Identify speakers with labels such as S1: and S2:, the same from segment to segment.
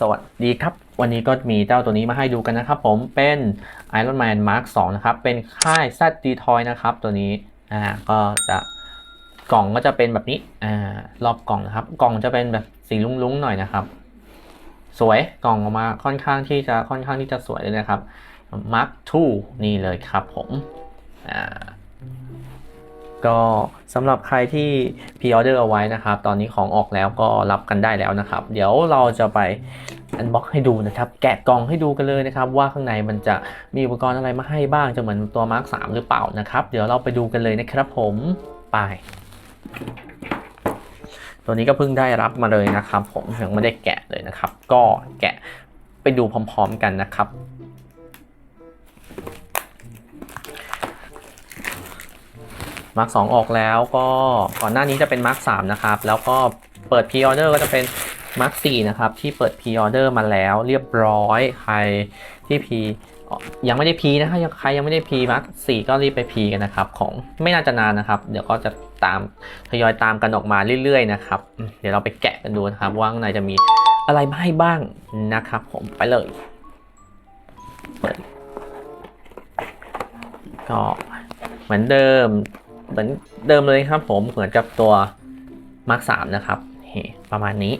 S1: สวัสดีครับ วันนี้ก็มีเจ้าตัวนี้มาให้ดูกันนะครับผมเป็น Iron Man Mark 2 นะครับ เป็นค่าย Z d t o y นะครับ ตัวนี้อ่าก็จะกล่องก็จะเป็นแบบนี้อ่ารอบกล่องนะครับ กล่องจะเป็นแบบสีลุ้งๆหน่อยนะครับ สวยกล่องออกมาค่อนข้างที่จะค่อนข้างที่จะสวยเลยนะครับ Mark 2 นี่เลยครับผมอ่า ก็สำหรับใครที่พ r ออเดอร์เอาไว้นะครับ ตอนนี้ของออกแล้วก็รับกันได้แล้วนะครับ เดี๋ยวเราจะไปอันบ็อกให้ดูนะครับ แกะกล่องให้ดูกันเลยนะครับ ว่าข้างในมันจะมีอุปกรณ์อะไรมาให้บ้างจะเหมือนตัว Mark 3หรือเปล่านะครับ เดี๋ยวเราไปดูกันเลยนะครับผมไป ตัวนี้ก็เพิ่งได้รับมาเลยนะครับ ผมยังไม่ได้แกะเลยนะครับ ก็แกะไปดูพร้อม ๆ กันนะครับ มาร์กสออกแล้วก็ก่อนหน้านี้จะเป็นมาร์กสนะครับ แล้วก็เปิดพ r ออเดอร์ก็จะเป็นมาร์กสนะครับ ที่เปิดพ r ออเดอร์มาแล้วเรียบร้อยใครที่พียังไม่ได้พีนะครับยังใครยังไม่ได้พีมาร์กสก็รีบไปพีกันนะครับ ของไม่น่าจะนานนะครับ เดี๋ยวก็จะตามทยอยตามกันออกมาเรื่อยๆนะครับ เดี๋ยวเราไปแกะกันดูนะครับว่าข้างในจะมีอะไรมาให้บ้างนะครับผมไปเลยเปิดก็เหมือนเดิม เหมือนเดิมเลยครับผมเหมือนกับตัว Mark 3นะครับเฮประมาณนี้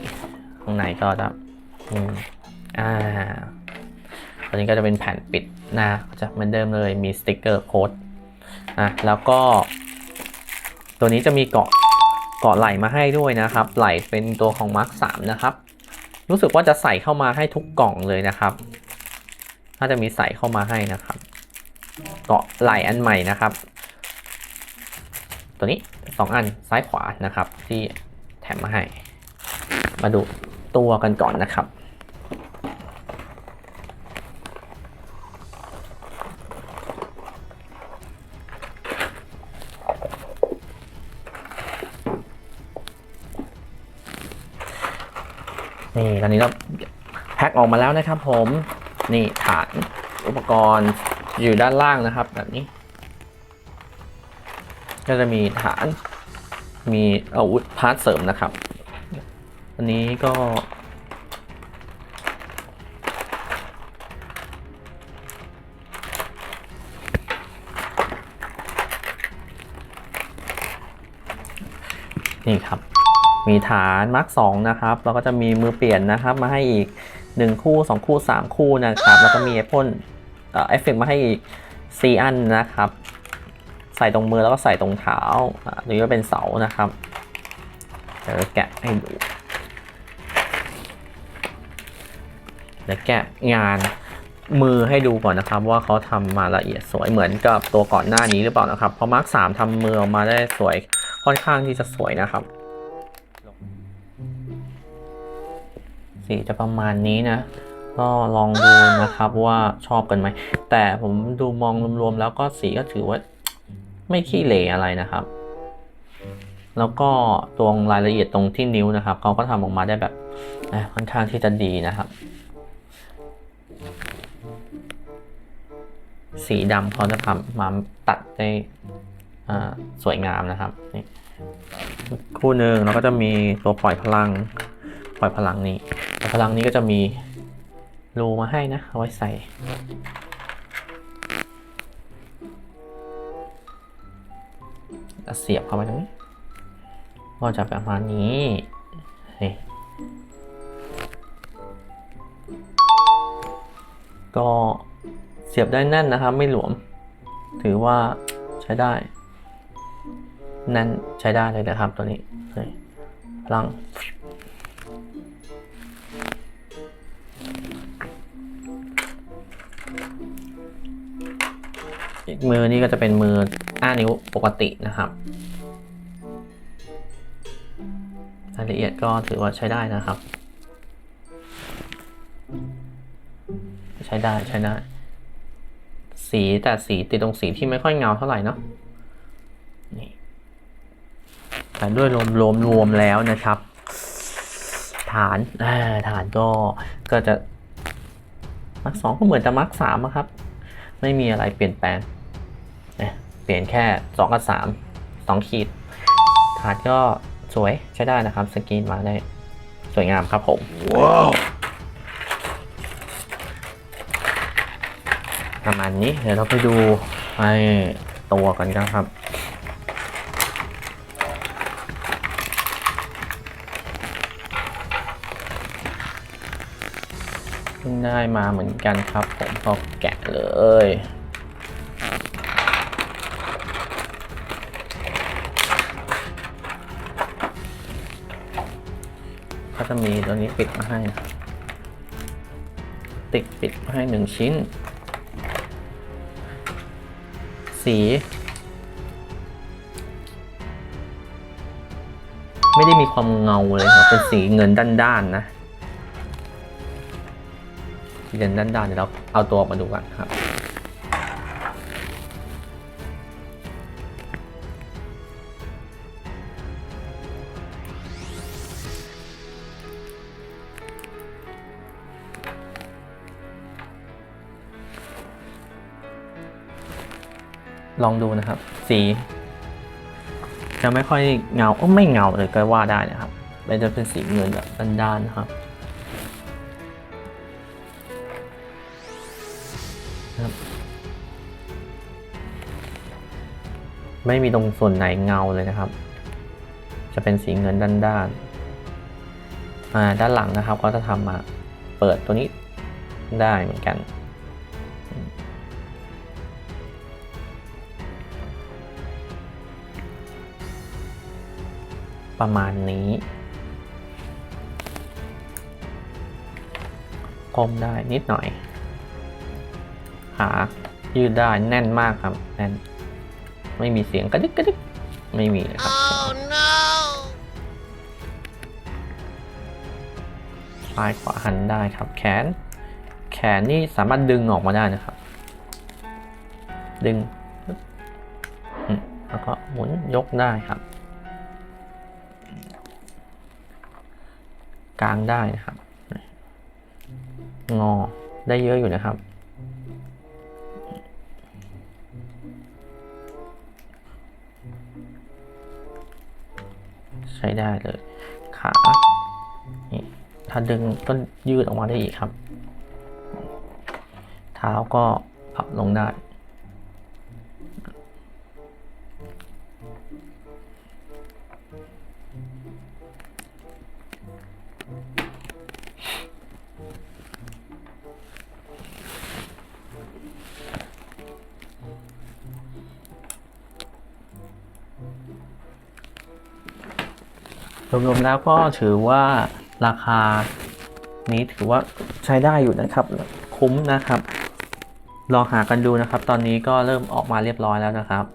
S1: ข้างในก็จะอ่าตัวนี้ก็จะเป็นแผ่นปิดนะจะเหมือนเดิมเลยมีสติกเกอร์โค้ดอะแล้วก็ ตัวนี้จะมีเกาะเกาะไหลมาให้ด้วยนะครับ ไหลเป็นตัวของ Mark 3นะครับ รู้สึกว่าจะใส่เข้ามาให้ทุกกล่องเลยนะครับน่าจะมีใส่เข้ามาให้นะครับ เกาะไหลอันใหม่นะครับ ตัวนี้ 2 อันซ้ายขวานะครับ ที่แถมมาให้ มาดูตัวกันก่อนนะครับ นี่ตอนนี้เราแพ็คออกมาแล้วนะครับผม นี่ฐานอุปกรณ์อยู่ด้านล่างนะครับแบบนี้ ก็จะมีฐานมีอาวุธพาร์ทเสริมนะครับ อันนี้ก็ นี่ครับ มีฐานมาร์กสองนะครับ แล้วก็จะมีมือเปลี่ยนนะครับ มาให้อีก 1 คู่ 2 คู่ 3 คู่นะครับ แล้วก็มีเอพ่นเอฟเฟกมาให้อีก 4 อันนะครับ ใส่ตรงมือแล้วก็ใส่ตรงเท้าอ่าหรือว่าเป็นเสานะครับเดี๋ยวแกะให้ดูเดี๋ยวแกะงานมือให้ดูก่อนนะครับว่าเขาทำมาละเอียดสวยเหมือนกับตัวก่อนหน้านี้หรือเปล่านะครับเพราะมาร์คสามทำมือออกมาได้สวยค่อนข้างที่จะสวยนะครับ สีจะประมาณนี้นะ ก็ลองดูนะครับว่าชอบกันไหมแต่ผมดูมองรวมๆแล้วก็สีก็ถือว่า ไม่ขี้เหร่อะไรนะครับ แล้วก็ตรงรายละเอียดตรงที่นิ้วนะครับเขาก็ทำออกมาได้แบบค่อนข้างที่จะดีนะครับ สีดำเขาจะทำมาตัดได้สวยงามนะครับนี่คู่หนึ่งแล้วก็จะมีตัวปล่อยพลัง ปล่อยพลังนี้ปล่อยพลังนี้ก็จะมีรูมาให้นะเอาไว้ใส่ เสียบเข้าไปตรงนี้ ก็จะประมาณนี้นี่ก็เสียบได้แน่นนะครับ ไม่หลวม ถือว่าใช้ได้แน่นใช้ได้เลยนะครับตัวนี้นี่พลังอีกมือนี่ก็จะเป็นมืออ้านิ้วปกตินะครับายละเอียดก็ถือว่าใช้ได้นะครับ ใช้ได้ใช้ได้ สีแต่สีติดตรงสีที่ไม่ค่อยเงาเท่าไหร่เนาะนี่แต่ด้วยรวมรวมรวมแล้วนะครับ ฐานฐานก็ก็จะมาร์กสองก็เหมือนจะมาร์กสามอะครับ ไม่มีอะไรเปลี่ยนแปลงเปลี่ยนแค่2กับ3 2ขีดถาดก็ สวยใช้ได้นะครับ สกรีนมาได้ สวยงามครับผม
S2: ว้าวประ
S1: มาณนี้เดี๋ยวเราไปดูไอตัวกันครับได้มาเหมือนกันครับ ผมก็แกะเลย จะมีตัวนี้ปิดมาให้ ติดปิดมาให้หนึ่งชิ้น สี ไม่ได้มีความเงาเลยครับ เป็นสีเงินด้านๆนะสีเงินด้านๆเดี๋ยวเราเอาตัวออกมาดูกันครับ ลองดูนะครับ สี จะไม่ค่อยเงาโอ้ไม่เงาเลยก็ว่าได้นะครับมันจะเป็นสีเงินแบบด้านๆนะครับไม่มีตรงส่วนไหนเงาเลยนะครับ จะเป็นสีเงินด้านๆด้านหลังนะครับ ก็จะทำมาเปิดตัวนี้ได้เหมือนกัน ประมาณนี้ก้มได้นิดหน่อย ขายืดได้แน่นมากครับแน่นไม่มีเสียงกระดิกกระดิกไม่มีเลยครับซ้ายขวาหันได้ครับ แขน แขนนี่สามารถดึงออกมาได้นะครับ ดึงปึ๊บอืมแล้วก็หมุนยกได้ครับ กลางได้นะครับ งอได้เยอะอยู่นะครับ ใช้ได้เลย ขาถ้าดึงก็ยืดออกมาได้อีกครับ เท้าก็พับลงได้ รวมๆแล้วก็ถือว่าราคานี้ถือว่าใช้ได้อยู่นะครับ คุ้มนะครับ ลองหากันดูนะครับ ตอนนี้ก็เริ่มออกมาเรียบร้อยแล้วนะครับ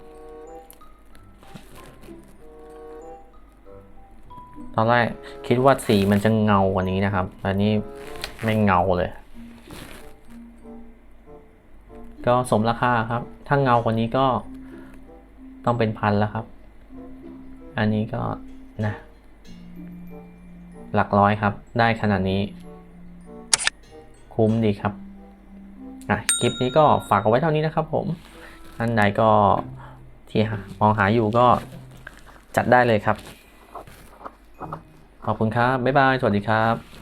S1: ตอนแรกคิดว่าสีมันจะเงากว่านี้นะครับแต่นี่ไม่เงาเลย ก็สมราคาครับ ถ้าเงากว่านี้ก็ต้องเป็นพันแล้วครับ อันนี้ก็นะ หลักร้อยครับ ได้ขนาดนี้ คุ้มดีครับอะคลิปนี้ก็ฝากเอาไว้เท่านี้นะครับผมท่านใดก็ที่มองหาอยู่ก็จัดได้เลยครับ ขอบคุณครับ บ๊ายบาย สวัสดีครับ